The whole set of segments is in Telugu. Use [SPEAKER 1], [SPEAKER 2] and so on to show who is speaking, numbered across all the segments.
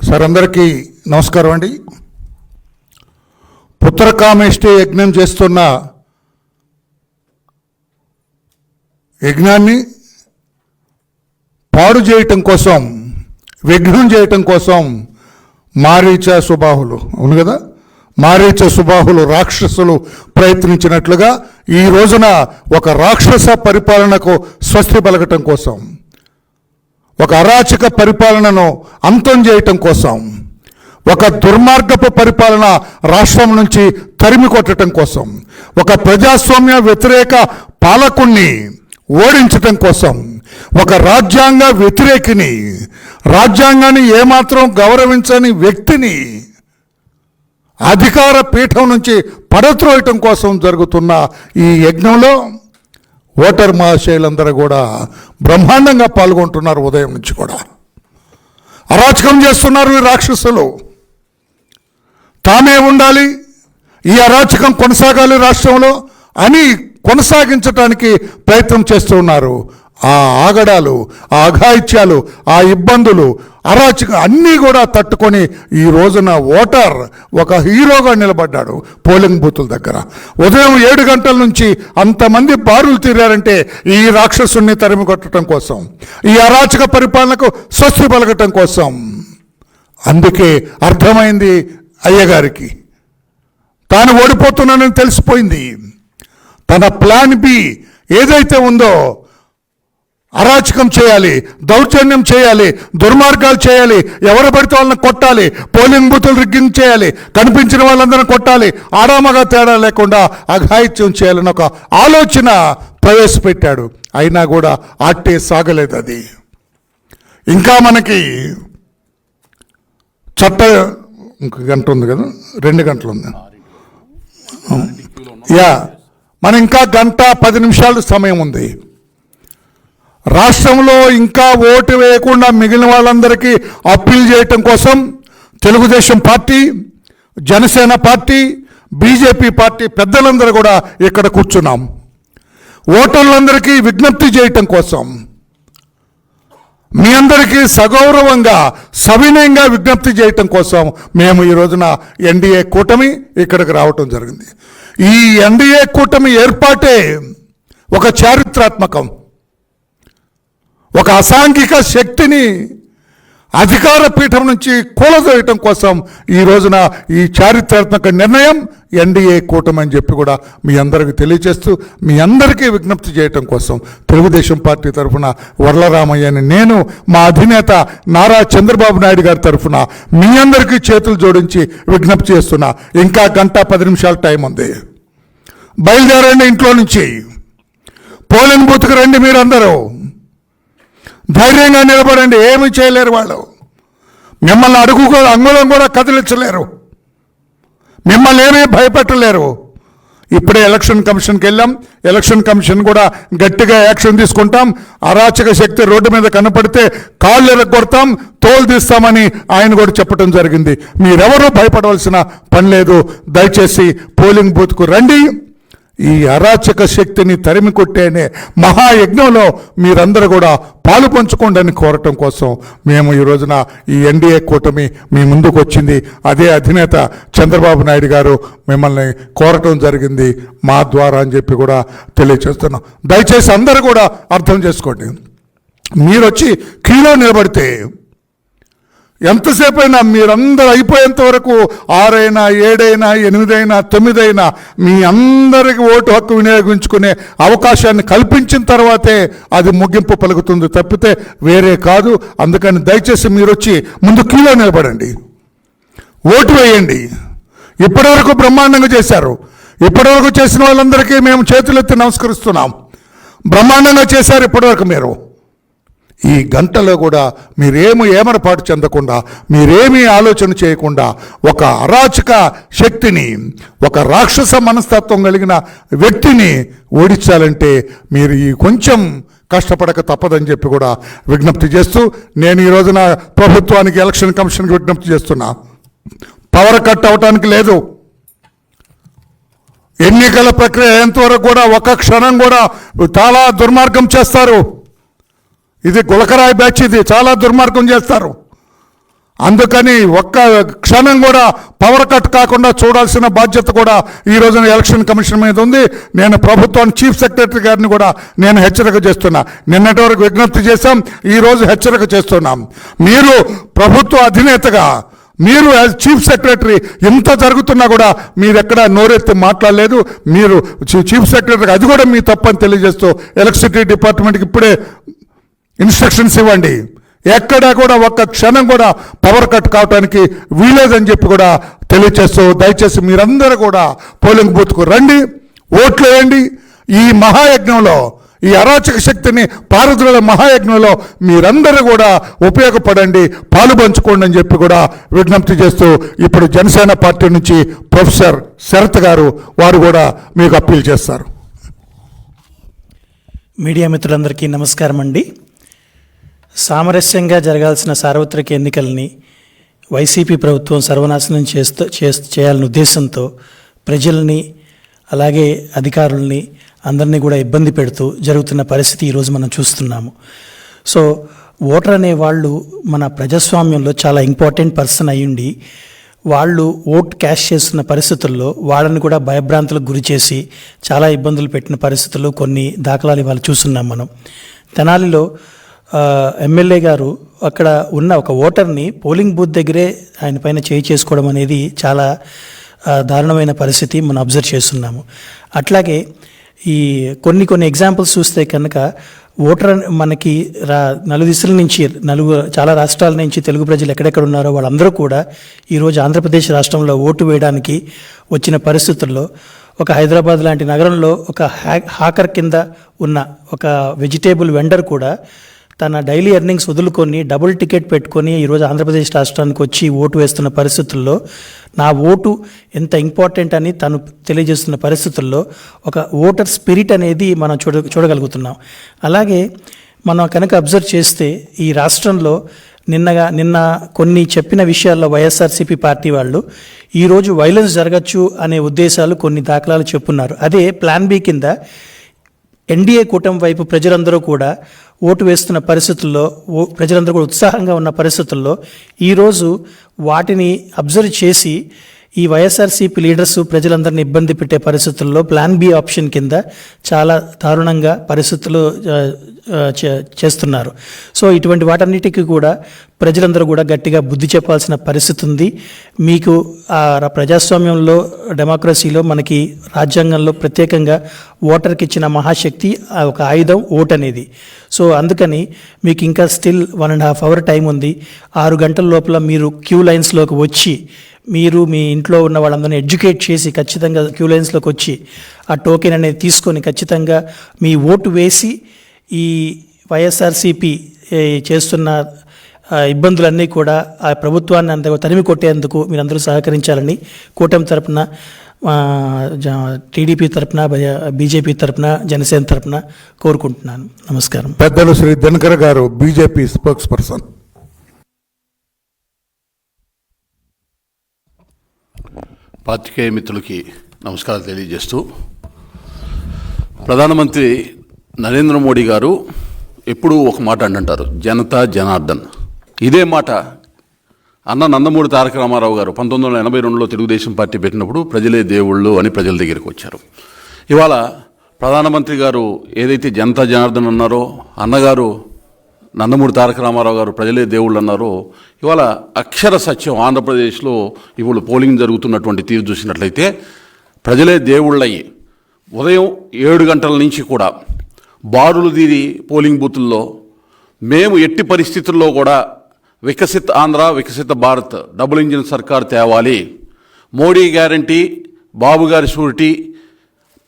[SPEAKER 1] సార్ అందరికీ నమస్కారం అండి. పుత్రకామేష్టి యజ్ఞం చేస్తున్న యజ్ఞాన్ని పాడు చేయటం కోసం విఘ్నం చేయటం కోసం మారీచ సుబాహులు అవును కదా? మారీచ సుబాహులు రాక్షసులు ప్రయత్నించినట్లుగా ఈ రోజున ఒక రాక్షస పరిపాలనకు స్వస్తి పలకటం కోసం ఒక అరాచక పరిపాలనను అంతం చేయటం కోసం ఒక దుర్మార్గపు పరిపాలన రాష్ట్రం నుంచి తరిమి కొట్టడం కోసం ఒక ప్రజాస్వామ్య వ్యతిరేక పాలకుణ్ణి ఓడించటం కోసం ఒక రాజ్యాంగ వ్యతిరేకిని రాజ్యాంగాన్ని ఏమాత్రం గౌరవించని వ్యక్తిని అధికార పీఠం నుంచి పడత్రోయటం కోసం జరుగుతున్న ఈ యజ్ఞంలో ఓటర్ మహాశయులందరూ కూడా బ్రహ్మాండంగా పాల్గొంటున్నారు ఉదయం నుంచి కూడా. అరాచకం చేస్తున్నారు ఈ రాక్షసులు. తామే ఉండాలి ఈ అరాచకం కొనసాగాలి రాష్ట్రంలో అని కొనసాగించడానికి ప్రయత్నం చేస్తూ ఉన్నారు ఆ ఆగడాలు ఆ అఘాయిత్యాలు ఆ ఇబ్బందులు అరాచక అన్నీ కూడా తట్టుకొని ఈ రోజున ఓటర్ ఒక హీరోగా నిలబడ్డాడు పోలింగ్ బూతుల దగ్గర. ఉదయం ఏడు గంటల నుంచి అంతమంది బారులు తీరారంటే ఈ రాక్షసుని తరిమి కొట్టడం కోసం ఈ అరాచక పరిపాలనకు స్వస్తి పలకటం కోసం. అందుకే అర్థమైంది అయ్యగారికి తాను ఓడిపోతున్నానని తెలిసిపోయింది. తన ప్లాన్ బి ఏదైతే ఉందో అరాచకం చేయాలి దౌర్జన్యం చేయాలి దుర్మార్గాలు చేయాలి ఎవరు పడితే వాళ్ళని కొట్టాలి పోలింగ్ బూతులు రిగ్గింగ్ చేయాలి కనిపించిన వాళ్ళందరిని కొట్టాలి ఆడామగా తేడా లేకుండా అఘాయిత్యం చేయాలని ఒక ఆలోచన ప్రవేశపెట్టాడు. అయినా కూడా ఆట్టే సాగలేదు అది. ఇంకా మనకి చట్ట ఇంక గంట ఉంది కదా? రెండు గంటలు ఉంది. యా మన ఇంకా గంట పది నిమిషాలు సమయం ఉంది. రాష్ట్రంలో ఇంకా ఓటు వేయకుండా మిగిలిన వాళ్ళందరికీ అప్పీల్ చేయటం కోసం Telugu Desam party Janasena party BJP party పెద్దలందరూ కూడా ఇక్కడ కూర్చున్నాం. ఓటర్లందరికీ విజ్ఞప్తి చేయటం కోసం మీ అందరికీ సగౌరవంగా సవినయంగా విజ్ఞప్తి చేయటం కోసం మేము ఈ రోజున ఎన్డీఏ కూటమి ఇక్కడికి రావటం జరిగింది. ఈ ఎన్డీఏ కూటమి ఏర్పాటే ఒక చారిత్రాత్మకం. ఒక అసాంఘిక శక్తిని అధికార పీఠం నుంచి కూలదోయటం కోసం ఈ రోజున ఈ చారిత్రాత్మక నిర్ణయం ఎన్డీఏ కూటమి అని చెప్పి కూడా మీ అందరికీ తెలియజేస్తూ మీ అందరికీ విజ్ఞప్తి చేయటం కోసం తెలుగుదేశం పార్టీ తరఫున వరలరామయ్యని నేను మా అధినేత నారా చంద్రబాబు నాయుడు గారి తరఫున మీ అందరికీ చేతులు జోడించి విజ్ఞప్తి చేస్తున్నా. ఇంకా గంట పది నిమిషాల టైం ఉంది. బయలుదేరండి ఇంట్లో నుంచి. పోలింగ్ బూత్కి రండి మీరందరూ. ధైర్యంగా నిలబడండి. ఏమి చేయలేరు వాళ్ళు. మిమ్మల్ని అడుగు కూడా అంగుళం కూడా కదిలించలేరు. మిమ్మల్ని ఏమీ భయపెట్టలేరు. ఇప్పుడే ఎలక్షన్ కమిషన్కి వెళ్ళాం. ఎలక్షన్ కమిషన్ కూడా గట్టిగా యాక్షన్ తీసుకుంటాం. అరాచక శక్తి రోడ్డు మీద కనపడితే కాళ్ళు ఎరగొడతాం తోలు తీస్తామని ఆయన కూడా చెప్పడం జరిగింది. మీరెవరూ భయపడవలసిన పని లేదు. దయచేసి పోలింగ్ బూత్కు రండి. ఈ అరాచక శక్తిని తరిమి కొట్టేనే మహాయజ్ఞంలో మీరందరూ కూడా పాలు పంచుకోండి కోరటం కోసం మేము ఈ రోజున ఈ ఎన్డీఏ కూటమి మీ ముందుకు వచ్చింది. అదే అధినేత చంద్రబాబు నాయుడు గారు మిమ్మల్ని కోరటం జరిగింది మా ద్వారా అని చెప్పి కూడా తెలియచేస్తున్నాం దయచేసి అందరూ కూడా అర్థం చేసుకోండి. మీరు వచ్చి క్యూలో నిలబడితే ఎంతసేపు అయినా మీరందరూ అయిపోయేంత వరకు ఆరైనా ఏడైనా ఎనిమిదైనా తొమ్మిదైనా మీ అందరికి ఓటు హక్కు వినియోగించుకునే అవకాశాన్ని కల్పించిన తర్వాతే అది ముగింపు పలుకుతుంది. తప్పితే వేరే కాదు. అందుకని దయచేసి మీరు వచ్చి ముందు క్యూలో నిలబడండి. ఓటు వేయండి. ఇప్పటివరకు బ్రహ్మాండంగా చేశారు. ఇప్పటివరకు చేసిన వాళ్ళందరికీ మేము చేతులెత్తి నమస్కరిస్తున్నాం. బ్రహ్మాండంగా చేశారు ఇప్పటివరకు మీరు. ఈ గంటలో కూడా మీరేమి ఏమరపాటు చెందకుండా మీరేమీ ఆలోచన చేయకుండా ఒక అరాచక శక్తిని ఒక రాక్షస మనస్తత్వం కలిగిన వ్యక్తిని ఓడించాలంటే మీరు ఈ కొంచెం కష్టపడక తప్పదని చెప్పి కూడా విజ్ఞప్తి చేస్తూ నేను ఈ రోజున ప్రభుత్వానికి ఎలక్షన్ కమిషన్కి విజ్ఞప్తి చేస్తున్నా. పవర్ కట్ అవటానికి లేదు. ఎన్నికల ప్రక్రియ ఎంతవరకు కూడా ఒక క్షణం కూడా చాలా దుర్మార్గం చేస్తారు. ఇది గులకరాయి బ్యాచ్ ఇది చాలా దుర్మార్గం చేస్తారు. అందుకని ఒక్క క్షణం కూడా పవర్ కట్ కాకుండా చూడాల్సిన బాధ్యత కూడా ఈ రోజున ఎలక్షన్ కమిషన్ మీద ఉంది. నేను ప్రభుత్వాన్ని చీఫ్ సెక్రటరీ గారిని కూడా నేను హెచ్చరిక చేస్తున్నా. నిన్నటి వరకు విజ్ఞప్తి చేశాం ఈ రోజు హెచ్చరిక చేస్తున్నాం. మీరు ప్రభుత్వ అధినేతగా మీరు యాజ్ చీఫ్ సెక్రటరీ ఎంత జరుగుతున్నా కూడా మీరు ఎక్కడ నోరెత్తి మాట్లాడలేదు. మీరు చీఫ్ సెక్రటరీ అది కూడా మీ తప్పని తెలియజేస్తూ ఎలక్ట్రిసిటీ డిపార్ట్మెంట్కి ఇప్పుడే ఇన్స్ట్రక్షన్స్ ఇవ్వండి. ఎక్కడా కూడా ఒక్క క్షణం కూడా పవర్ కట్ కావడానికి వీలేదని చెప్పి కూడా తెలియచేస్తూ దయచేసి మీరందరూ కూడా పోలింగ్ బూత్కు రండి ఓట్లు వేయండి. ఈ మహాయజ్ఞంలో ఈ అరాచక శక్తిని పారద్రోల మహాయజ్ఞంలో మీరందరూ కూడా ఉపయోగపడండి పాలు పంచుకోండి అని చెప్పి కూడా విజ్ఞప్తి చేస్తూ ఇప్పుడు జనసేన పార్టీ నుంచి ప్రొఫెసర్ శరత్ గారు వారు కూడా మీకు అప్పీల్ చేస్తారు.
[SPEAKER 2] మీడియా మిత్రులందరికీ నమస్కారం అండి సామరస్యంగా జరగాల్సిన సార్వత్రిక ఎన్నికల్ని వైసీపీ ప్రభుత్వం సర్వనాశనం చేస్తూ చే చేయాలనే ఉద్దేశంతో ప్రజల్ని అలాగే అధికారుల్ని అందరినీ కూడా ఇబ్బంది పెడుతూ జరుగుతున్న పరిస్థితి ఈరోజు మనం చూస్తున్నాము. సో ఓటర్ అనే వాళ్ళు మన ప్రజాస్వామ్యంలో చాలా ఇంపార్టెంట్ పర్సన్ అయ్యుండి వాళ్ళు ఓట్ క్యాష్ చేస్తున్న పరిస్థితుల్లో వాళ్ళని కూడా భయభ్రాంతులకు గురి చేసి చాలా ఇబ్బందులు పెట్టిన పరిస్థితులు కొన్ని దాఖలాలు ఇవాళ చూస్తున్నాం మనం. తెనాలిలో ఎమ్మెల్యే గారు అక్కడ ఉన్న ఒక ఓటర్ని పోలింగ్ బూత్ దగ్గరే ఆయన పైన చేయి చేసుకోవడం అనేది చాలా దారుణమైన పరిస్థితి మనం అబ్జర్వ్ చేస్తున్నాము. అట్లాగే ఈ కొన్ని కొన్ని ఎగ్జాంపుల్స్ చూస్తే కనుక ఓటర్ మనకి రా నలుదిశల నుంచి నలుగు చాలా రాష్ట్రాల నుంచి తెలుగు ప్రజలు ఎక్కడెక్కడ ఉన్నారో వాళ్ళందరూ కూడా ఈరోజు ఆంధ్రప్రదేశ్ రాష్ట్రంలో ఓటు వేయడానికి వచ్చిన పరిస్థితుల్లో ఒక హైదరాబాద్ లాంటి నగరంలో ఒక హ్యా హాకర్ కింద ఉన్న ఒక వెజిటేబుల్ వెండర్ కూడా తన డైలీ ఎర్నింగ్స్ వదులుకొని డబుల్ టికెట్ పెట్టుకొని ఈరోజు ఆంధ్రప్రదేశ్ రాష్ట్రానికి వచ్చి ఓటు వేస్తున్న పరిస్థితుల్లో నా ఓటు ఎంత ఇంపార్టెంట్ అని తను తెలియజేస్తున్న పరిస్థితుల్లో ఒక ఓటర్ స్పిరిట్ అనేది మనం చూడ చూడగలుగుతున్నాం. అలాగే మనం కనుక అబ్జర్వ్ చేస్తే ఈ రాష్ట్రంలో నిన్నగా నిన్న కొన్ని చెప్పిన విషయాల్లో వైఎస్ఆర్సీపీ పార్టీ వాళ్ళు ఈరోజు వైలెన్స్ జరగచ్చు అనే ఉద్దేశాలు కొన్ని దాఖలాలు చెప్పున్నారు. అదే ప్లాన్ బి కింద ఎన్డీఏ కూటమి వైపు ప్రజలందరూ కూడా ఓటు వేస్తున్న పరిస్థితుల్లో ఓ ప్రజలందరూ కూడా ఉత్సాహంగా ఉన్న పరిస్థితుల్లో ఈరోజు వాటిని అబ్జర్వ్ చేసి ఈ వైఎస్ఆర్సీపీ లీడర్స్ ప్రజలందరినీ ఇబ్బంది పెట్టే పరిస్థితుల్లో ప్లాన్ బి ఆప్షన్ కింద చాలా దారుణంగా పరిస్థితులు చేస్తున్నారు. సో ఇటువంటి వాటన్నిటికీ కూడా ప్రజలందరూ కూడా గట్టిగా బుద్ధి చెప్పాల్సిన పరిస్థితి ఉంది. మీకు ఆ ప్రజాస్వామ్యంలో డెమోక్రసీలో మనకి రాజ్యాంగంలో ప్రత్యేకంగా ఓటర్కి ఇచ్చిన మహాశక్తి ఆ ఒక ఆయుధం ఓట్ అనేది. సో అందుకని మీకు ఇంకా still one and half hour time ఉంది. ఆరు గంటల లోపల మీరు క్యూ లైన్స్లోకి వచ్చి మీరు మీ ఇంట్లో ఉన్న వాళ్ళందరినీ ఎడ్యుకేట్ చేసి ఖచ్చితంగా క్యూ లైన్స్లోకి వచ్చి ఆ టోకెన్ అనేది తీసుకొని ఖచ్చితంగా మీ ఓటు వేసి ఈ వైఎస్ఆర్సీపీ చేస్తున్న ఇబ్బందులన్నీ కూడా ఆ ప్రభుత్వాన్ని అంత తరిమి కొట్టేందుకు మీరందరూ సహకరించాలని కూటమి తరపున టీడీపీ తరపున బీజేపీ తరపున జనసేన తరపున కోరుకుంటున్నాను. నమస్కారం.
[SPEAKER 1] పెద్దలు శ్రీ దినకర్ గారు బీజేపీ స్పోక్స్ పర్సన్
[SPEAKER 3] పాత్రికేయ మిత్రులకి నమస్కారాలు తెలియజేస్తూ ప్రధానమంత్రి నరేంద్ర మోడీ గారు ఎప్పుడూ ఒక మాట అంటుంటారు జనతా జనార్దన్. ఇదే మాట అన్న నందమూరి తారక రామారావు గారు పంతొమ్మిది వందల ఎనభై రెండులో తెలుగుదేశం పార్టీ పెట్టినప్పుడు ప్రజలే దేవుళ్ళు అని ప్రజల దగ్గరికి వచ్చారు. ఇవాళ ప్రధానమంత్రి గారు ఏదైతే జనతా జనార్దన్ అన్నారో అన్నగారు నందమూరి తారక రామారావు గారు ప్రజలే దేవుళ్ళు అన్నారో ఇవాళ అక్షర సత్యం ఆంధ్రప్రదేశ్లో ఇవాళ పోలింగ్ జరుగుతున్నటువంటి తీరు చూసినట్లయితే ప్రజలే దేవుళ్ళయ్యి ఉదయం ఏడు గంటల నుంచి కూడా బారులు తీరి పోలింగ్ బూతుల్లో మేము ఎట్టి పరిస్థితుల్లో కూడా వికసిత్ ఆంధ్ర వికసిత భారత్ డబుల్ ఇంజిన్ సర్కార్ తేవాలి. మోడీ గ్యారంటీ బాబు గారి షూరిటీ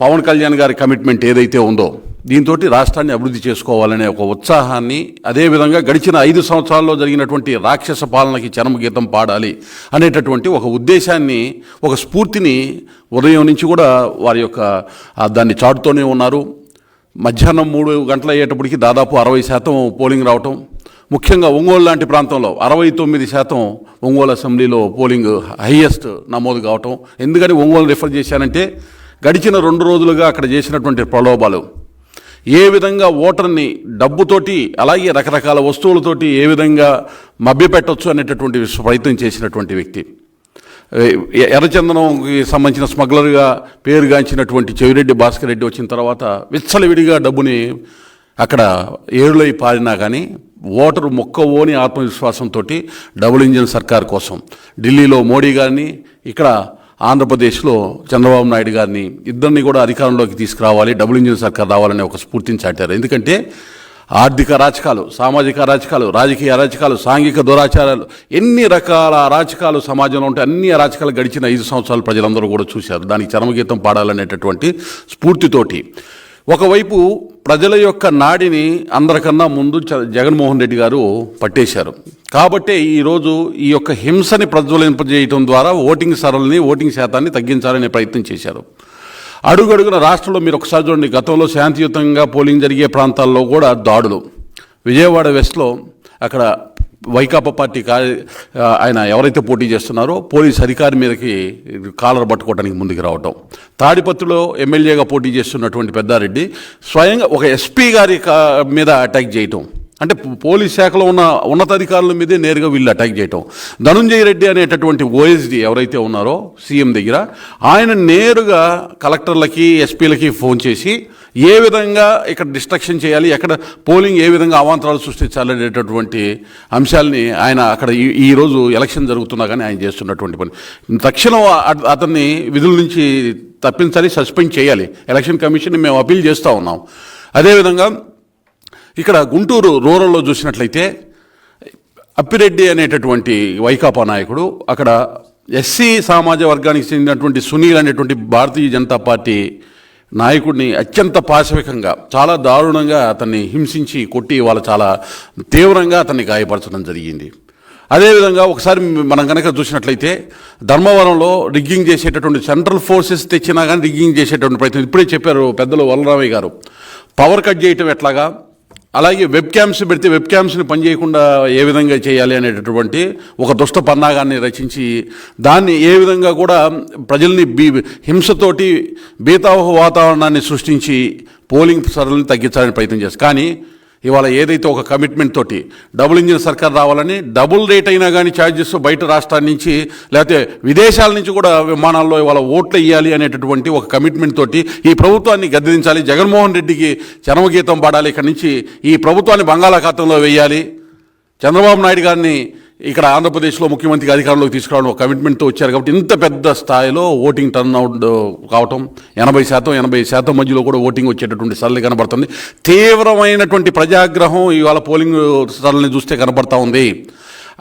[SPEAKER 3] పవన్ కళ్యాణ్ గారి కమిట్మెంట్ ఏదైతే ఉందో దీంతో రాష్ట్రాన్ని అభివృద్ధి చేసుకోవాలనే ఒక ఉత్సాహాన్ని అదేవిధంగా గడిచిన ఐదు సంవత్సరాల్లో జరిగినటువంటి రాక్షస పాలనకి చరమగీతం పాడాలి అనేటటువంటి ఒక ఉద్దేశాన్ని ఒక స్ఫూర్తిని ఉదయం నుంచి కూడా వారి యొక్క దాన్ని చాటుతూనే ఉన్నారు. మధ్యాహ్నం మూడు గంటలు అయ్యేటప్పటికి దాదాపు అరవై శాతం పోలింగ్ రావటం ముఖ్యంగా ఒంగోలు లాంటి ప్రాంతంలో అరవై తొమ్మిది శాతం ఒంగోలు అసెంబ్లీలో పోలింగ్ హైయెస్ట్ నమోదు కావటం. ఎందుకని ఒంగోలు రిఫర్ చేశానంటే గడిచిన రెండు రోజులుగా అక్కడ చేసినటువంటి ప్రలోభాలు. ఏ విధంగా ఓటర్ని డబ్బుతోటి అలాగే రకరకాల వస్తువులతోటి ఏ విధంగా మభ్యపెట్టవచ్చు అనేటటువంటి ప్రయత్నం చేసినటువంటి వ్యక్తి. ఎర్రచందనంకి సంబంధించిన స్మగ్లర్గా పేరుగాంచినటువంటి చెవిరెడ్డి భాస్కర్ రెడ్డి వచ్చిన తర్వాత విచ్చలవిడిగా డబ్బుని అక్కడ ఏరులై పారినా కానీ ఓటరు మొక్కవోని ఆత్మవిశ్వాసంతో డబుల్ ఇంజిన్ సర్కార్ కోసం ఢిల్లీలో మోడీ గారిని ఇక్కడ ఆంధ్రప్రదేశ్లో చంద్రబాబు నాయుడు గారిని ఇద్దరిని కూడా అధికారంలోకి తీసుకురావాలి డబుల్ ఇంజిన్ సర్కార్ రావాలనే ఒక స్ఫూర్తిని చాటారు. ఎందుకంటే ఆర్థిక అరాచకాలు సామాజిక అరాచకాలు రాజకీయ అరాచకాలు సాంఘిక దురాచారాలు ఎన్ని రకాల అరాచకాలు సమాజంలో ఉంటే అన్ని అరాచకాలు గడిచిన ఐదు సంవత్సరాలు ప్రజలందరూ కూడా చూశారు. దానికి చరమగీతం పాడాలనేటటువంటి స్ఫూర్తితోటి. ఒకవైపు ప్రజల యొక్క నాడిని అందరికన్నా ముందు చ- జగన్మోహన్ రెడ్డి గారు పట్టేశారు. కాబట్టే ఈరోజు ఈ యొక్క హింసని ప్రజ్వలింపజేయటం ద్వారా ఓటింగ్ సరళిని ఓటింగ్ శాతాన్ని తగ్గించాలనే ప్రయత్నం చేశారు. అడుగడుగున రాష్ట్రంలో మీరు ఒకసారి చూడండి. గతంలో శాంతియుతంగా పోలింగ్ జరిగే ప్రాంతాల్లో కూడా దాడులు. విజయవాడ వెస్ట్లో అక్కడ వైకాపా పార్టీ కా ఆయన ఎవరైతే పోటీ చేస్తున్నారో పోలీస్ అధికారి మీదకి కాలర్ పట్టుకోవడానికి ముందుకు రావటం. తాడిపత్రిలో ఎమ్మెల్యేగా పోటీ చేస్తున్నటువంటి పెద్దారెడ్డి స్వయంగా ఒక ఎస్పీ గారి కా- మీద అటాక్ చేయటం. అంటే పోలీస్ శాఖలో ఉన్న ఉన్నతాధికారుల మీదే నేరుగా వీళ్ళు అటాక్ చేయటం. ధనుంజయ రెడ్డి అనేటటువంటి ఓఎస్డి ఎవరైతే ఉన్నారో సీఎం దగ్గర ఆయన నేరుగా కలెక్టర్లకి ఎస్పీలకి ఫోన్ చేసి ఏ విధంగా ఇక్కడ డిస్ట్రక్షన్ చేయాలి ఎక్కడ పోలింగ్ ఏ విధంగా అవాంతరాలు సృష్టించాలనేటటువంటి అంశాలని ఆయన అక్కడ ఈ- ఈ రోజు ఎలక్షన్ జరుగుతున్నా కానీ ఆయన చేస్తున్నటువంటి పని. తక్షణం అతన్ని విధుల నుంచి తప్పించాలి సస్పెండ్ చేయాలి. ఎలక్షన్ కమిషన్ మేము అప్పీల్ చేస్తూ ఉన్నాం. అదేవిధంగా ఇక్కడ గుంటూరు రూరల్లో చూసినట్లయితే అప్పిరెడ్డి అనేటటువంటి వైకాపా నాయకుడు అక్కడ ఎస్సీ సమాజ వర్గానికి చెందినటువంటి సునీల్ అనేటువంటి భారతీయ జనతా పార్టీ నాయకుడిని అత్యంత పాశవికంగా చాలా దారుణంగా అతన్ని హింసించి కొట్టి వాళ్ళు చాలా తీవ్రంగా అతన్ని గాయపరచడం జరిగింది. అదేవిధంగా ఒకసారి మనం కనుక చూసినట్లయితే ధర్మవరంలో రిగ్గింగ్ చేసేటటువంటి సెంట్రల్ ఫోర్సెస్ తెచ్చినా కానీ రిగ్గింగ్ చేసేటటువంటి ప్రయత్నం ఇప్పుడే చెప్పారు పెద్దలు వలరామయ్య గారు. పవర్ కట్ చేయటం ఎట్లాగా? అలాగే వెబ్ క్యామ్స్ పెడితే వెబ్ క్యామ్స్ని పనిచేయకుండా ఏ విధంగా చేయాలి అనేటటువంటి ఒక దుష్ట పన్నాగాన్ని రచించి దాన్ని ఏ విధంగా కూడా ప్రజల్ని బీ హింసతోటి బీతావహ వాతావరణాన్ని సృష్టించి పోలింగ్ సరళిని తగ్గించాలని ప్రయత్నం చేస్తారు కానీ ఇవాళ ఏదైతే ఒక కమిట్మెంట్ తోటి డబుల్ ఇంజిన్ సర్కార్ రావాలని డబుల్ రేట్ అయినా కానీ ఛార్జెస్ బయట రాష్ట్రాల నుంచి లేకపోతే విదేశాల నుంచి కూడా విమానాల్లో ఇవాళ ఓట్లు వేయాలి అనేటటువంటి ఒక కమిట్మెంట్ తోటి ఈ ప్రభుత్వాన్ని గద్దెదించాలి. జగన్మోహన్ రెడ్డికి చరమగీతం పాడాలి. ఇక్కడి నుంచి ఈ ప్రభుత్వాన్ని బంగాళాఖాతంలో వేయాలి. చంద్రబాబు నాయుడు గారిని ఇక్కడ ఆంధ్రప్రదేశ్లో ముఖ్యమంత్రికి అధికారంలోకి తీసుకురావడం కమిట్మెంట్తో వచ్చారు కాబట్టి ఇంత పెద్ద స్థాయిలో ఓటింగ్ టర్న్ అవుట్ కావటం ఎనభై శాతం ఎనభై శాతం మధ్యలో కూడా ఓటింగ్ వచ్చేటటువంటి సరళి కనబడుతుంది. తీవ్రమైనటువంటి ప్రజాగ్రహం ఇవాళ పోలింగ్ సరళిని చూస్తే కనబడతా ఉంది.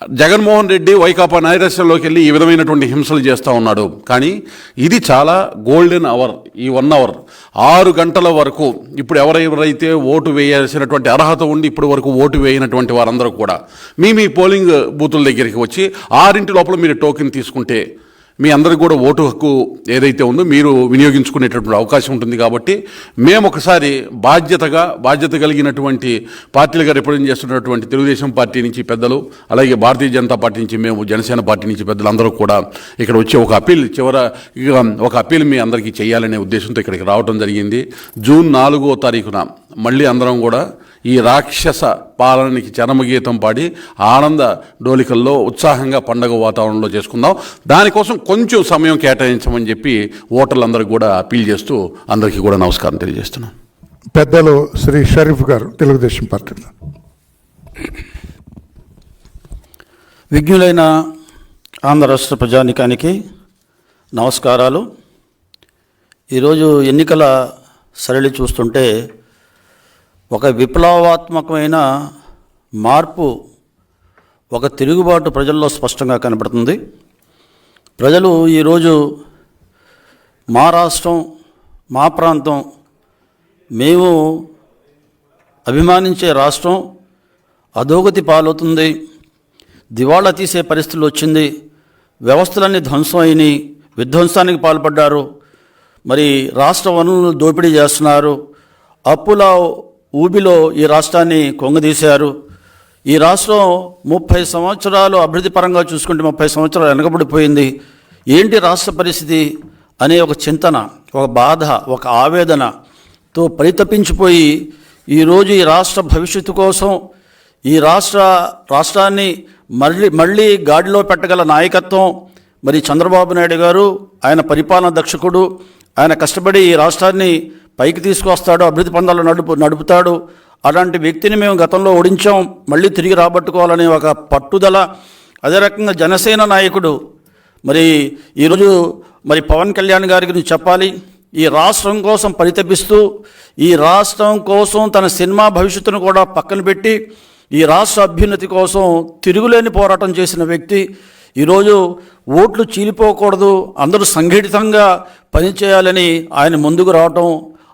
[SPEAKER 3] జగన్మోహన్ రెడ్డి వైకాపా నైరస్యంలోకి వెళ్ళి ఈ విధమైనటువంటి హింసలు చేస్తూ ఉన్నాడు. కానీ ఇది చాలా గోల్డెన్ అవర్ ఈ వన్ అవర్ ఆరు గంటల వరకు ఇప్పుడు ఎవరెవరైతే ఓటు వేయాల్సినటువంటి అర్హత ఉండి ఇప్పటి వరకు ఓటు వేయనటువంటి వారందరూ కూడా మీ మీ పోలింగ్ బూతుల దగ్గరికి వచ్చి ఆరింటి లోపల మీరు టోకెన్ తీసుకుంటే మీ అందరికి కూడా ఓటు హక్కు ఏదైతే ఉందో మీరు వినియోగించుకునేటటువంటి అవకాశం ఉంటుంది కాబట్టి మేము ఒకసారి బాధ్యతగా బాధ్యత కలిగినటువంటి పార్టీలుగా రిప్రజెంట్ చేస్తున్నటువంటి తెలుగుదేశం పార్టీ నుంచి పెద్దలు అలాగే భారతీయ జనతా పార్టీ నుంచి మేము జనసేన పార్టీ నుంచి పెద్దలు అందరూ కూడా ఇక్కడ వచ్చే ఒక అప్పీల్ చివర ఒక అప్పీల్ మీ అందరికీ చేయాలనే ఉద్దేశంతో ఇక్కడికి రావడం జరిగింది. జూన్ నాలుగో తారీఖున మళ్ళీ అందరం కూడా ఈ రాక్షస పాలనకి చరమగీతం పాడి ఆనంద డోలికల్లో ఉత్సాహంగా పండగ వాతావరణంలో చేసుకుందాం. దానికోసం కొంచెం సమయం కేటాయించమని చెప్పి ఓటర్లందరికీ కూడా అప్పీల్ చేస్తూ అందరికీ కూడా నమస్కారం తెలియజేస్తున్నాను
[SPEAKER 1] పెద్దలు శ్రీ షరీఫ్ గారు తెలుగుదేశం పార్టీ.
[SPEAKER 4] విజ్ఞులైన ఆంధ్ర రాష్ట్ర ప్రజానికానికి నమస్కారాలు. ఈరోజు ఎన్నికల సరళి చూస్తుంటే ఒక విప్లవాత్మకమైన మార్పు ఒక తిరుగుబాటు ప్రజల్లో స్పష్టంగా కనబడుతుంది. ప్రజలు ఈరోజు మా రాష్ట్రం మా ప్రాంతం మేము అభిమానించే రాష్ట్రం అధోగతి పాలవుతుంది. దివాళా తీసే పరిస్థితులు వచ్చింది. వ్యవస్థలన్నీ ధ్వంసం అయినాయి. విధ్వంసానికి పాల్పడ్డారు. మరి రాష్ట్ర వనరులను దోపిడీ చేస్తున్నారు. అప్పుల ఊబిలో ఈ రాష్ట్రాన్ని కొంగదీశారు. ఈ రాష్ట్రం ముప్పై సంవత్సరాలు అభివృద్ధి పరంగా చూసుకుంటే ముప్పై సంవత్సరాలు వెనకబడిపోయింది. ఏంటి రాష్ట్ర పరిస్థితి అనే ఒక చింతన ఒక బాధ ఒక ఆవేదనతో పరితపించిపోయి ఈరోజు ఈ రాష్ట్ర భవిష్యత్తు కోసం ఈ రాష్ట్ర రాష్ట్రాన్ని మళ్ళీ మళ్ళీ గాడిలో పెట్టగల నాయకత్వం మరి చంద్రబాబు నాయుడు గారు ఆయన పరిపాలన దక్షకుడు ఆయన కష్టపడి ఈ రాష్ట్రాన్ని పైకి తీసుకొస్తాడు అభివృద్ధి పందాలు నడుపు నడుపుతాడు. అలాంటి వ్యక్తిని మేము గతంలో ఓడించాం. మళ్ళీ తిరిగి రాబట్టుకోవాలనే ఒక పట్టుదల. అదే రకంగా జనసేన నాయకుడు మరి ఈరోజు మరి పవన్ కళ్యాణ్ గారి గురించి చెప్పాలి. ఈ రాష్ట్రం కోసం పరితపిస్తూ ఈ రాష్ట్రం కోసం తన సినిమా భవిష్యత్తును కూడా పక్కన పెట్టి ఈ రాష్ట్ర అభ్యున్నతి కోసం తిరుగులేని పోరాటం చేసిన వ్యక్తి. ఈరోజు ఓట్లు చీలిపోకూడదు. అందరూ సంఘటితంగా పనిచేయాలని ఆయన ముందుకు రావటం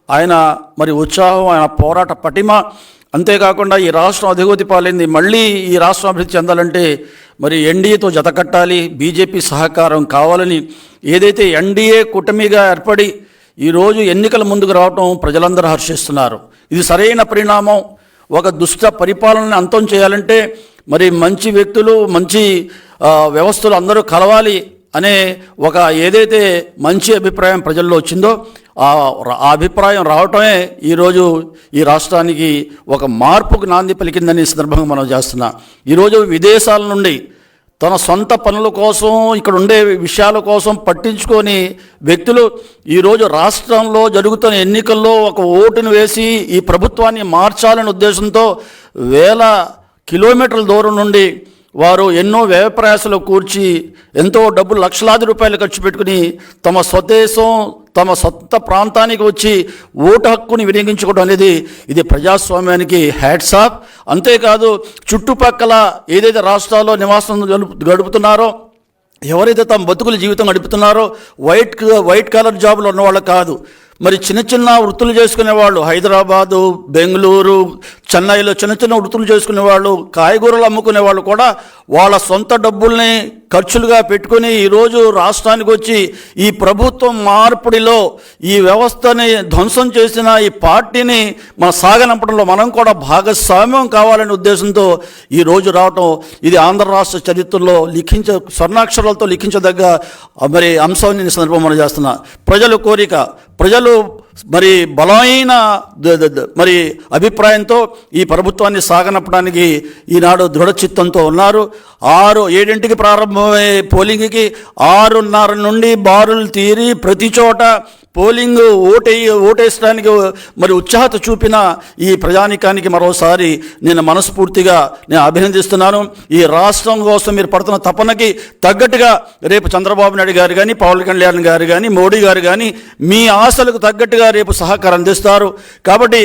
[SPEAKER 4] ఆయన మరి ఉత్సాహం ఆయన పోరాట పటిమ. అంతేకాకుండా ఈ రాష్ట్రం అధిగతి పాలైంది. మళ్ళీ ఈ రాష్ట్రం అభివృద్ధి చెందాలంటే మరి ఎన్డీఏతో జతకట్టాలి బీజేపీ సహకారం కావాలని. ఏదైతే ఎన్డీఏ కూటమిగా ఏర్పడి ఈరోజు ఎన్నికల ముందుకు రావటం ప్రజలందరూ హర్షిస్తున్నారు. ఇది సరైన పరిణామం. ఒక దుష్ట పరిపాలనని అంతం చేయాలంటే మరి మంచి వ్యక్తులు మంచి వ్యవస్థలు అందరూ కలవాలి. అనే ఒక ఏదైతే మంచి అభిప్రాయం ప్రజల్లో వచ్చిందో ఆ అభిప్రాయం రావటమే ఈరోజు ఈ రాష్ట్రానికి ఒక మార్పుకు నాంది పలికిందని సందర్భంగా మనం చేస్తున్నా. ఈరోజు విదేశాల నుండి తన సొంత పనుల కోసం ఇక్కడ ఉండే విషయాల కోసం పట్టించుకొని వ్యక్తులు ఈరోజు రాష్ట్రంలో జరుగుతున్న ఎన్నికల్లో ఒక ఓటును వేసి ఈ ప్రభుత్వాన్ని మార్చాలనే ఉద్దేశంతో వేల కిలోమీటర్ల దూరం నుండి వారు ఎన్నో వ్యయప్రయాసలు కూర్చి ఎంతో డబ్బులు లక్షలాది రూపాయలు ఖర్చు పెట్టుకుని తమ స్వదేశం తమ సొంత ప్రాంతానికి వచ్చి ఓటు హక్కుని వినియోగించుకోవడం అనేది ఇది ప్రజాస్వామ్యానికి హ్యాట్స్ ఆఫ్. అంతేకాదు చుట్టుపక్కల ఏదైతే రాష్ట్రాల్లో నివాసం గడుపు గడుపుతున్నారో ఎవరైతే తమ బతుకుల జీవితం గడుపుతున్నారో వైట్ వైట్ కాలర్ జాబులు ఉన్న వాళ్ళు కాదు. మరి చిన్న చిన్న వృత్తులు చేసుకునే వాళ్ళు హైదరాబాదు బెంగళూరు చెన్నైలో చిన్న చిన్న వృత్తులు చేసుకునే వాళ్ళు కాయగూరలు అమ్ముకునే వాళ్ళు కూడా వాళ్ళ సొంత డబ్బుల్ని ఖర్చులుగా పెట్టుకుని ఈరోజు రాష్ట్రానికి వచ్చి ఈ ప్రభుత్వం మార్పిడిలో ఈ వ్యవస్థని ధ్వంసం చేసిన ఈ పార్టీని మన సాగనంపడంలో మనం కూడా భాగస్వామ్యం కావాలనే ఉద్దేశంతో ఈ రోజు రావటం ఇది ఆంధ్ర రాష్ట్ర చరిత్రలో లిఖించ స్వర్ణాక్షరాలతో లిఖించదగ్గ మరి అంశాన్ని నేను సందర్భం మనం చేస్తున్నా. ప్రజల కోరిక ప్రజలు మరి బలమైన మరి అభిప్రాయంతో ఈ ప్రభుత్వాన్ని సాగనప్పడానికి ఈనాడు దృఢ చిత్తంతో ఉన్నారు. ఆరు ఏడింటికి ప్రారంభమయ్యే పోలింగ్కి ఆరున్నర నుండి బారులు తీరి ప్రతి చోట పోలింగ్ ఓటే ఓటేసడానికి మరి ఉత్సాహత చూపిన ఈ ప్రజానికానికి మరోసారి నేను మనస్ఫూర్తిగా నేను అభినందిస్తున్నాను. ఈ రాష్ట్రం కోసం మీరు పడుతున్న తపనకి తగ్గట్టుగా రేపు చంద్రబాబు నాయుడు గారు కానీ పవన్ కళ్యాణ్ గారు కానీ మోడీ గారు కానీ మీ ఆశలకు తగ్గట్టుగా రేపు సహకారం అందిస్తారు. కాబట్టి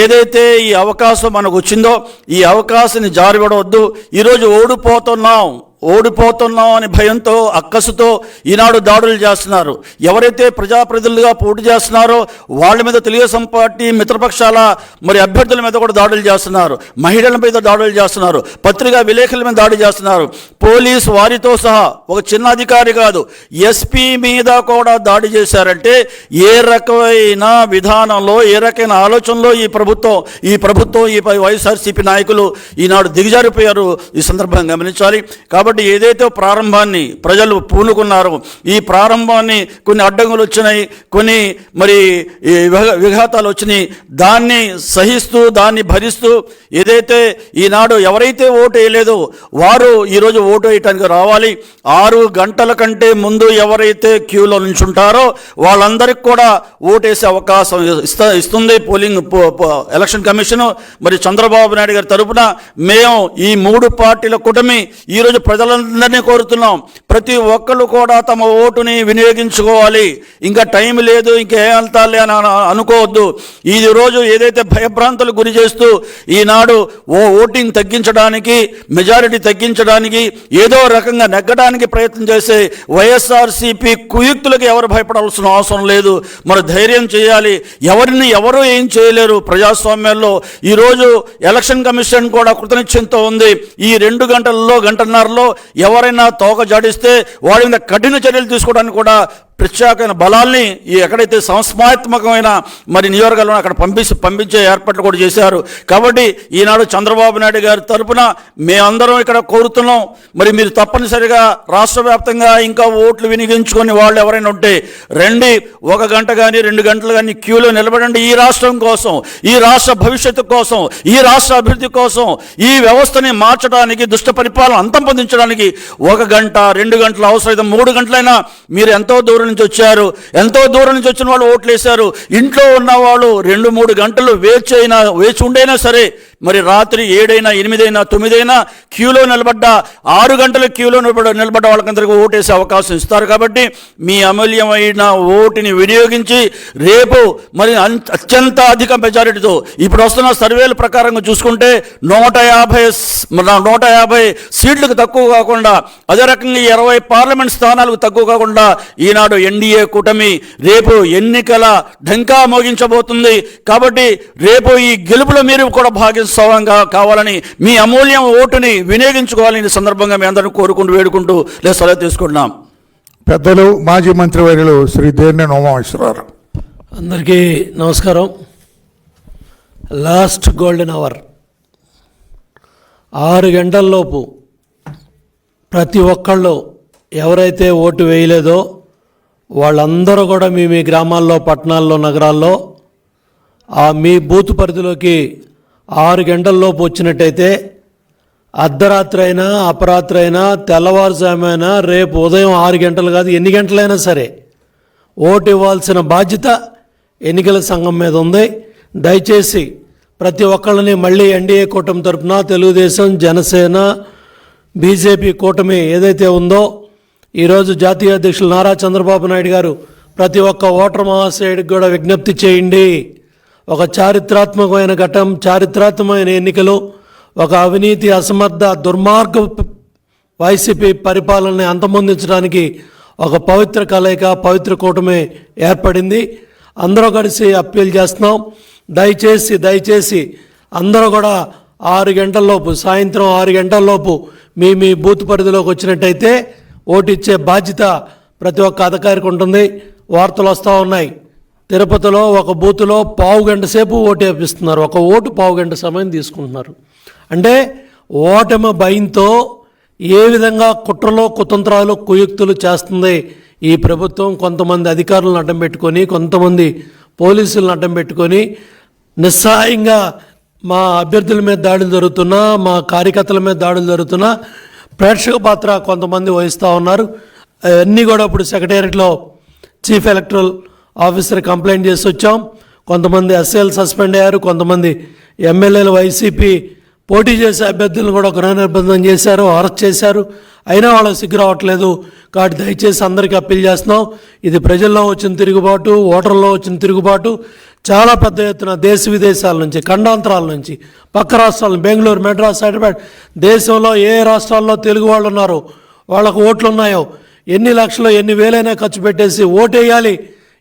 [SPEAKER 4] ఏదైతే ఈ అవకాశం మనకు వచ్చిందో ఈ అవకాశాన్ని జారిపడవద్దు ఈరోజు ఓడిపోతున్నాం. ఓడిపోతున్నాం అని భయంతో అక్కసుతో ఈనాడు దాడులు చేస్తున్నారు. ఎవరైతే ప్రజాప్రతినిధులుగా పోటీ చేస్తున్నారో వాళ్ళ మీద తెలుగుదేశం పార్టీ మిత్రపక్షాల మరి అభ్యర్థుల మీద కూడా దాడులు చేస్తున్నారు. మహిళల మీద దాడులు చేస్తున్నారు. పత్రికా విలేకరుల మీద దాడి చేస్తున్నారు. పోలీస్ వారితో సహా ఒక చిన్న అధికారి కాదు ఎస్పీ మీద కూడా దాడి చేశారంటే ఏ రకమైన విధానంలో ఏ రకమైన ఆలోచనలో ఈ ప్రభుత్వం ఈ ప్రభుత్వం ఈ వైఎస్ఆర్సీపీ నాయకులు ఈనాడు దిగజారిపోయారు. ఈ సందర్భంగా గమనించాలి. కాబట్టి ఏదైతే ప్రారంభాన్ని ప్రజలు పూనుకున్నారో ఈ ప్రారంభాన్ని కొన్ని అడ్డంకులు వచ్చినాయి కొన్ని మరి ఈ విఘాతాలు వచ్చినాయి. దాన్ని సహిస్తూ దాన్ని భరిస్తూ ఏదైతే ఈనాడు ఎవరైతే ఓటు వేయలేదో వారు ఈరోజు ఓటు వేయటానికి రావాలి. ఆరు గంటల కంటే ముందు ఎవరైతే క్యూలో నుంచుంటారో వాళ్ళందరికీ కూడా ఓటేసే అవకాశం ఇస్తా ఇస్తుంది పోలింగ్ పో- ఎలక్షన్ కమిషన్. మరి చంద్రబాబు నాయుడు గారి తరపున మేము ఈ మూడు పార్టీల కూటమి ఈరోజు ప్రజలందరినీ కోరుతున్నాం. ప్రతి ఒక్కళ్ళు కూడా తమ ఓటుని వినియోగించుకోవాలి. ఇంకా టైం లేదు ఇంకా ఏం వెళ్తాలే అని అనుకోవద్దు. ఈ రోజు ఏదైతే భయభ్రాంతులు గురి చేస్తూ ఈనాడు ఓ ఓటింగ్ తగ్గించడానికి మెజారిటీ తగ్గించడానికి ఏదో రకంగా నెగ్గడానికి ప్రయత్నం చేసే వైఎస్ఆర్సీపీ కుయుక్తులకు ఎవరు భయపడాల్సిన అవసరం లేదు. మరి ధైర్యం చేయాలి. ఎవరిని ఎవరు ఏం చేయలేరు ప్రజాస్వామ్యాల్లో ఈరోజు ఎలక్షన్ కమిషన్ కూడా కృతనిశ్చయంతో ఉంది. ఈ రెండు గంటల్లో గంటన్నరలో ఎవరైనా తోక జాడిస్తే వాడి మీద కఠిన చర్యలు తీసుకోవడానికి కూడా ప్రత్యేకమైన బలాల్ని ఈ ఎక్కడైతే సంస్మాత్మకమైన మరి నియోజకవర్గంలో అక్కడ పంపించి పంపించే ఏర్పాట్లు కూడా చేశారు. కాబట్టి ఈనాడు చంద్రబాబు నాయుడు గారి తరపున మేమందరం ఇక్కడ కోరుతున్నాం. మరి మీరు తప్పనిసరిగా రాష్ట్ర వ్యాప్తంగా ఇంకా ఓట్లు వినియోగించుకొని వాళ్ళు ఎవరైనా ఉంటే రండి. ఒక గంట కానీ రెండు గంటలు కానీ క్యూలో నిలబడండి. ఈ రాష్ట్రం కోసం ఈ రాష్ట్ర భవిష్యత్తు కోసం ఈ రాష్ట్ర అభివృద్ధి కోసం ఈ వ్యవస్థని మార్చడానికి దుష్ట పరిపాలన అంతం పొందించడానికి ఒక గంట రెండు గంటలు అవసరం. మూడు గంటలైనా మీరు ఎంతో దూరం నుంచి వచ్చారు. ఎంతో దూరం నుంచి వచ్చిన వాళ్ళు ఓట్లేశారు. ఇంట్లో ఉన్న వాళ్ళు రెండు మూడు గంటలు వేచి అయినా వేచి ఉండైనా సరే మరి రాత్రి ఏడైనా ఎనిమిదైనా తొమ్మిదైనా క్యూలో నిలబడ్డ ఆరు గంటల క్యూలో నిలబడ్డ నిలబడ్డ వాళ్ళకందరికీ ఓటేసే అవకాశం ఇస్తారు కాబట్టి మీ అమూల్యమైన ఓటుని వినియోగించి రేపు మరి అత్యంత అధిక మెజారిటీతో ఇప్పుడు వస్తున్న సర్వేల ప్రకారంగా చూసుకుంటే నూట యాభై నూట యాభై సీట్లకు తక్కువ కాకుండా అదే రకంగా ఇరవై పార్లమెంట్ స్థానాలకు తక్కువ కాకుండా ఈనాడు ఎన్డీఏ కూటమి రేపు ఎన్నికల ఢంకా మోగించబోతుంది. కాబట్టి రేపు ఈ గెలుపులో మీరు కూడా భాగస్వామ్యంగా కావాలని మీ అమూల్యం ఓటుని వినియోగించుకోవాలని ఈ సందర్భంగా మీ అందరిని కోరుకుంటూ వేడుకుంటూ లేదు సెలవు తీసుకుంటున్నాం.
[SPEAKER 1] పెద్దలు మాజీ మంత్రివర్యులు శ్రీ దేర్నేని ఉమామేశ్వరరావు
[SPEAKER 5] అందరికీ నమస్కారం. Last golden hour. ఆరు గంటల్లోపు ప్రతి ఒక్కళ్ళు ఎవరైతే ఓటు వేయలేదో వాళ్ళందరూ కూడా మీ మీ గ్రామాల్లో పట్టణాల్లో నగరాల్లో ఆ మీ బూత్ పరిధిలోకి ఆరు గంటల్లోపు వచ్చినట్టయితే అర్ధరాత్రి అయినా అపరాత్రి అయినా తెల్లవారుజామైనా రేపు ఉదయం ఆరు గంటలు కాదు ఎన్ని గంటలైనా సరే ఓటు ఇవ్వాల్సిన బాధ్యత ఎన్నికల సంఘం మీద ఉంది. దయచేసి ప్రతి ఒక్కళ్ళని మళ్ళీ ఎన్డీఏ కూటమి తరఫున తెలుగుదేశం జనసేన బీజేపీ కూటమి ఏదైతే ఉందో ఈరోజు జాతీయ అధ్యక్షులు నారా చంద్రబాబు నాయుడు గారు ప్రతి ఒక్క ఓటర్ మహాశయుడికి కూడా విజ్ఞప్తి చేయండి. ఒక చారిత్రాత్మకమైన ఘటం చారిత్రాత్మకమైన ఎన్నికలు ఒక అవినీతి అసమర్థ దుర్మార్గ వైసీపీ పరిపాలనని అంతమొందించడానికి ఒక పవిత్ర కలయిక పవిత్ర కూటమి ఏర్పడింది. అందరూ కలిసి అప్పీల్ చేస్తున్నాం. దయచేసి దయచేసి అందరూ కూడా ఆరు గంటల్లోపు సాయంత్రం ఆరు గంటల్లోపు మీ మీ బూత్ పరిధిలోకి వచ్చినట్టయితే ఓటిచ్చే బాధ్యత ప్రతి ఒక్క అధికారికి ఉంటుంది. వార్తలు వస్తూ ఉన్నాయి. తిరుపతిలో ఒక బూత్లో పావు గంట సేపు ఓటు వేపిస్తున్నారు. ఒక ఓటు పావు గంట సమయం తీసుకుంటున్నారు. అంటే ఓటమి భయంతో ఏ విధంగా కుట్రలో కుతంత్రాలు కుయుక్తులు చేస్తుంది ఈ ప్రభుత్వం? కొంతమంది అధికారులను అడ్డం పెట్టుకొని కొంతమంది పోలీసులను అడ్డం పెట్టుకొని నిస్సహాయంగా మా అభ్యర్థుల మీద దాడులు జరుగుతున్నా మా కార్యకర్తల మీద దాడులు జరుగుతున్నా ప్రేక్షక పాత్ర కొంతమంది వహిస్తూ ఉన్నారు. అన్నీ కూడా ఇప్పుడు సెక్రటేరియట్లో చీఫ్ ఎలక్టరల్ ఆఫీసర్ కంప్లైంట్ చేసి వచ్చాం. కొంతమంది ఎస్ఎల్ సస్పెండ్ అయ్యారు కొంతమంది ఎమ్మెల్యేలు వైసీపీ పోటీ చేసే అభ్యర్థులను కూడా గృహ నిర్బంధం చేశారు అరెస్ట్ చేశారు. అయినా వాళ్ళకి సిగ్గు రావట్లేదు. కాబట్టి దయచేసి అందరికీ అప్పీల్ చేస్తున్నాం. ఇది ప్రజల్లో వచ్చిన తిరుగుబాటు ఓటర్లో వచ్చిన తిరుగుబాటు. చాలా పెద్ద ఎత్తున దేశ విదేశాల నుంచి ఖండాంతరాల నుంచి పక్క రాష్ట్రాల బెంగళూరు మెడ్రాస్ హైదరాబాద్ దేశంలో ఏ రాష్ట్రాల్లో తెలుగు వాళ్ళు ఉన్నారో వాళ్ళకు ఓట్లు ఉన్నాయో ఎన్ని లక్షలు ఎన్ని వేలైనా ఖర్చు పెట్టేసి ఓటేయాలి.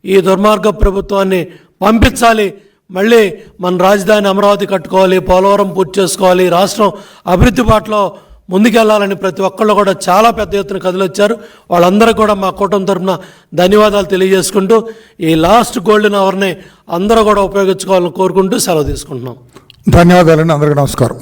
[SPEAKER 5] ఈ దుర్మార్గ ప్రభుత్వాన్ని పంపించాలి. మళ్ళీ మన రాజధాని అమరావతి కట్టుకోవాలి పోలవరం పూర్తి చేసుకోవాలి. రాష్ట్రం అభివృద్ధి బాటలో ముందుకెళ్ళాలని ప్రతి ఒక్కళ్ళు కూడా చాలా పెద్ద ఎత్తున కదిలొచ్చారు. వాళ్ళందరూ కూడా మా కూటమి తరఫున ధన్యవాదాలు తెలియజేసుకుంటూ ఈ లాస్ట్ గోల్డెన్ అవర్ని అందరూ కూడా ఉపయోగించుకోవాలని కోరుకుంటూ సెలవు తీసుకుంటున్నాం.
[SPEAKER 1] ధన్యవాదాలండి. అందరికీ నమస్కారం.